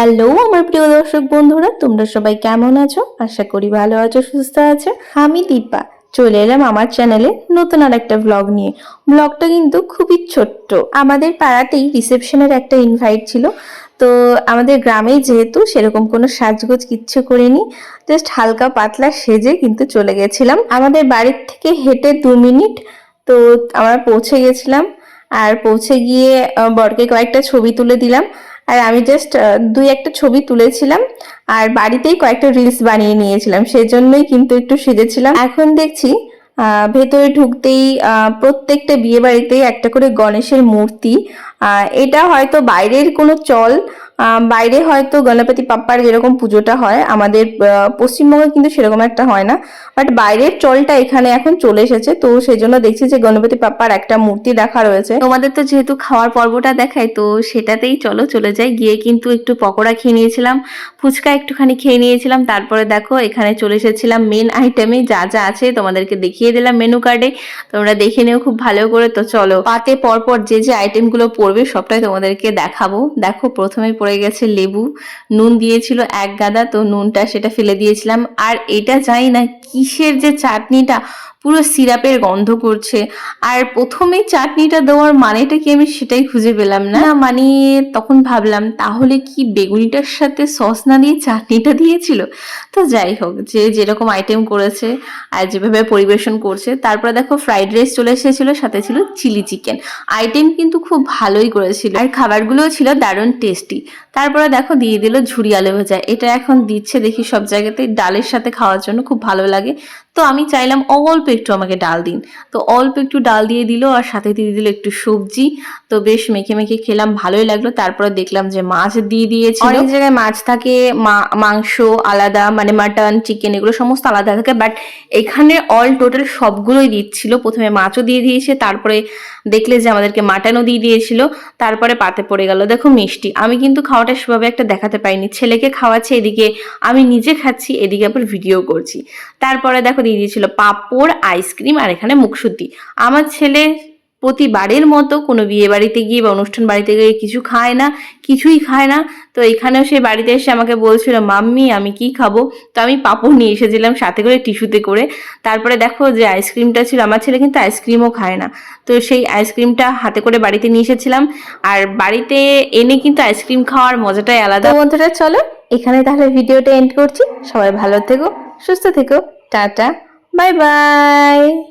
Hello, আমার প্রিয় দর্শক বন্ধুরা, তোমরা সবাই কেমন আছো? আশা করি ভালো আছো, সুস্থ আছো। আমি দীপা, চলে এলাম আমার চ্যানেলে নতুন আর একটা ব্লগ নিয়ে। ব্লগটা কিন্তু খুবই ছোট্ট। আমাদের পাড়াতেই রিসেপশনের একটা ইনভাইট ছিল। তো আমাদের গ্রামেই যেহেতু সেরকম কোনো সাজগোজ কিচ্ছু করিনি জাস্ট হালকা পাতলা সেজে কিন্তু চলে গেছিলাম। আমাদের বাড়ির থেকে হেঁটে দু মিনিট, তো আমরা পৌঁছে গেছিলাম। আর পৌঁছে গিয়ে বরকে কয়েকটা ছবি তুলে দিলাম। আর আমি জাস্ট দুই একটা ছবি তুলেছিলাম আর বাড়িতেই কয়েকটা রিলস বানিয়ে নিয়েছিলাম। সেজন্যই কিন্তু একটু সেজেছিলাম। এখন দেখছি ভেতরে ঢুকতেই প্রত্যেকটা বিয়ে বাড়িতেই একটা করে গণেশের মূর্তি। এটা হয়তো বাইরের কোনো চল বাইরে হয়তো গণপতি পাপ্পার যেরকম পুজোটা হয়, আমাদের পশ্চিমবঙ্গে কিন্তু সেরকম একটা হয় না। বাট বাইরের চলটা এখানে এখন চলে এসেছে, তো সেই জন্য দেখছি যে গণপতি পাপ্পার একটা মূর্তি রাখা রয়েছে। তোমাদের তো যেহেতু খাওয়ার পর্বটা দেখায় তো সেটাতেই চলো, চলে যাই। গিয়ে কিন্তু একটু পকোড়া খেয়ে নিয়েছিলাম, ফুচকা একটুখানি খেয়ে নিয়েছিলাম, তারপরে দেখো এখানে চলে এসেছিলাম মেন আইটেমে যা যা আছে তোমাদেরকে দেখিয়ে দিলাম মেনু কার্ডে তোমরা দেখে নিও খুব ভালো করে, তো চলো। পাতে পরপর যে যে আইটেমগুলো পড়বে, সবটাই তোমাদেরকে দেখাবো। দেখো প্রথমে পড়ে গেছে লেবু। নুন দিয়েছিল এক গাদা, তো নুনটা সেটা ফেলে দিয়েছিলাম। আর এটা জানি না, কিসের যে চাটনিটা? পুরো সিরাপের গন্ধ করছে। আর প্রথমে চাটনিটা দেওয়ার মানেটা কি আমি সেটাই খুঁজে পেলাম না? মানে তখন ভাবলাম, তাহলে কি বেগুনিটার সাথে সস না দিয়ে চাটনিটা দিয়েছিল? তো যাই হোক, যে যেরকম আইটেম করেছে আর যেভাবে পরিবেশন করছে, তারপরে দেখো ফ্রাইড রাইস চলে এসেছিল, সাথে ছিল চিলি চিকেন আইটেম কিন্তু খুব ভালোই করেছিল। আর খাবারগুলোও ছিল দারুণ টেস্টি তারপরে দেখো দিয়ে দিল ঝুরি আলু ভাজা। এটা এখন দিচ্ছে দেখি সব জায়গাতে ডালের সাথে খাওয়ার জন্য খুব ভালো লাগে। তো আমি চাইলাম অল্প একটু আমাকে ডাল দিন। তো অল্প একটু ডাল দিয়ে দিল আর সাথে দিয়ে দিল একটু সবজি। তো বেশ মেখে মেখে খেলাম, ভালোই লাগল। তারপরে দেখলাম যে মাছ দিয়ে দিয়েছে অনেক জায়গায় মাছ থাকে মাংস আলাদা মানে মাটন চিকেন এগুলো সমস্ত আলাদা থাকে বাট এখানে অল টোটাল সবগুলোই দিচ্ছিল। প্রথমে মাছও দিয়ে দিয়েছে, তারপরে দেখলে যে আমাদেরকে মাটনও দিয়ে দিয়েছিল, তারপরে পাতে পড়ে গেল। দেখো মিষ্টি। আমি কিন্তু খাওয়াটা সেভাবে একটা দেখাতে পাইনি। ছেলেকে খাওয়াচ্ছে, এদিকে আমি নিজে খাচ্ছি, এদিকে আবার ভিডিও করছি। তারপরে দেখো দিয়ে দিয়েছিল পাঁপড় আইসক্রিম আর এখানে মুখশুদ্ধি আমার ছেলে প্রতিবারের মতো কোনো বিয়ে বাড়িতে গিয়ে বা অনুষ্ঠান বাড়িতে গিয়ে কিছু খায় না, কিছুই খায় না। তো এখানেও সে বাড়িতে এসে আমাকে বলছিল, মাম্মি, আমি কি খাব? তো আমি পাঁপড় নিয়ে এসেছিলাম সাথে করে টিস্যুতে করে। তারপরে দেখো যে আইসক্রিমটা ছিল, আমার ছেলে কিন্তু আইসক্রিমও খায় না। তো সেই আইসক্রিমটা হাতে করে বাড়িতে নিয়ে এসেছিলাম। আর বাড়িতে এনে কিন্তু আইসক্রিম খাওয়ার মজাটাই আলাদা। তো বন্ধুরা, চলো এখানে তাহলে ভিডিওটা এন্ড করছি। সবাই ভালো থেকো, সুস্থ থেকো। টাটা। Bye-bye!